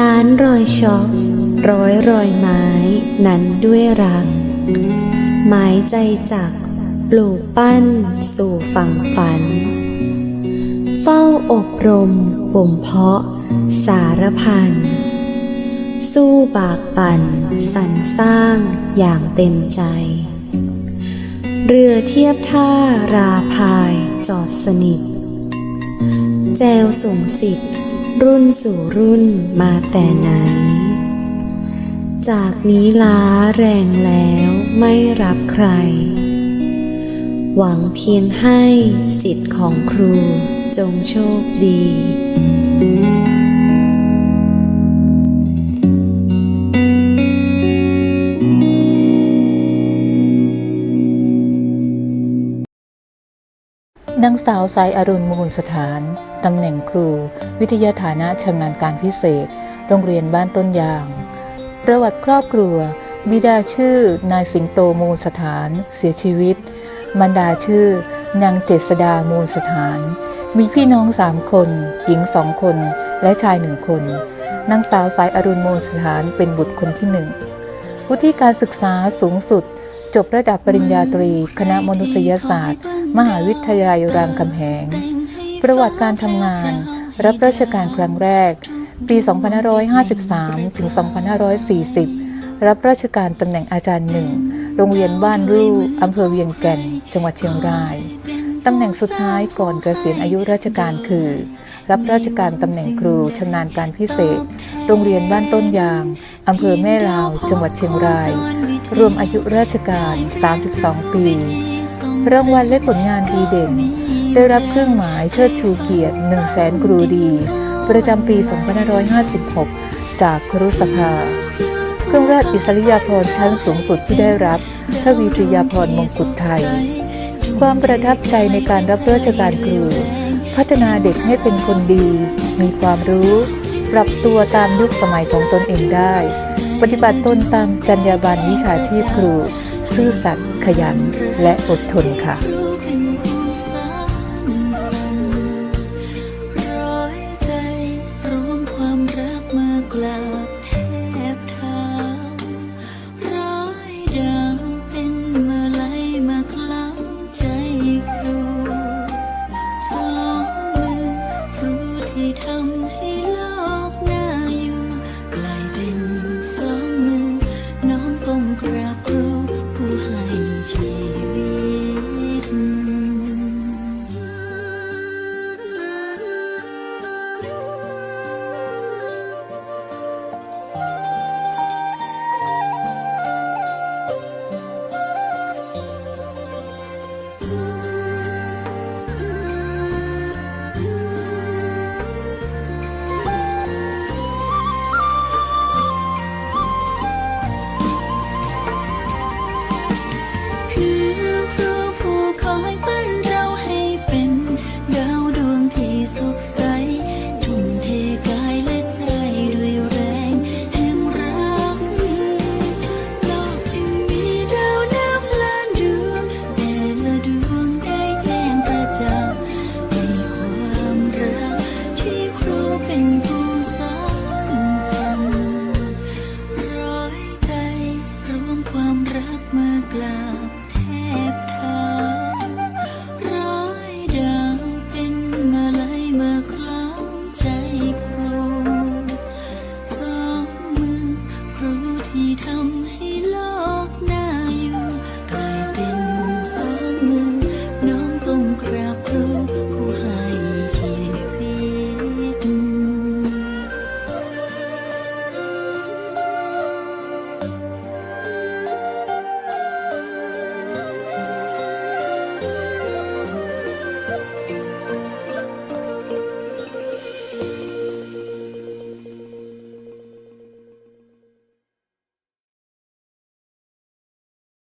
ล้านรอยช็อกร้อยรอยไม้นั้นด้วยรัก หมายใจจักปลูกปั้นสู่ฝั่งฝัน เฝ้าอบรมบ่มเพาะสารพัน สู้บากบั่นสรรสร้างอย่างเต็มใจ เรือเทียบท่าราพายจอดสนิท แจวส่งสิทธิ์ รุ่นสู่รุ่นมาแต่ไหน จากนี้ล้าแรงแล้วไม่รับใคร หวังเพียงให้สิทธิ์ของครูจงโชคดี นางสาวสายอรุณมูลสถาน ตำแหน่งครู วิทยาฐานะชำนาญการพิเศษ โรงเรียนบ้านต้นยาง ประวัติครอบครัว บิดาชื่อ นายสิงโตมูลสถาน เสียชีวิต มารดาชื่อ นางเจษดามูลสถาน มีพี่น้องสามคน หญิงสองคน และชายหนึ่งคน นางสาวสายอรุณมูลสถานเป็นบุตรคนที่หนึ่งวุฒิการศึกษาสูงสุด จบระดับปริญญาตรี คณะมนุษยศาสตร์ มหาวิทยาลัยรามคำแหง ประวัติการทำงาน รับราชการครั้งแรก ปี 2553 ถึง 2540 รับราชการตำแหน่งอาจารย์หนึ่ง โรงเรียนบ้านรูอำเภอเวียงแก่น จังหวัดเชียงราย ตำแหน่งสุดท้ายก่อนเกษียณอายุราชการคือ รับราชการตำแหน่งครูชำนาญการพิเศษ โรงเรียนบ้านต้นยางอำเภอแม่ลาว จังหวัดเชียงราย รวมอายุราชการ 32 ปี รางวัลและผลงานดีเด่น ได้รับเครื่องหมายเชิดชูเกียรติ 1 0 0 0 0แสนครูดี ประจำปี 2556 จากครุสภา เครื่องราชอิสริยาภรณ์ชั้นสูงสุดที่ได้รับทวีติยาภรณ์มงกุฎไทย ความประทับใจในการรับราชการครู พัฒนาเด็กให้เป็นคนดี มีความรู้ ปรับตัวตามยุคสมัยของตนเองได้ ปฏิบัติตนตามจรรยาบรรณวิชาชีพครู ซื่อสัตย์ขยันและอดทนค่ะร้อใจรวมความรักมา Grand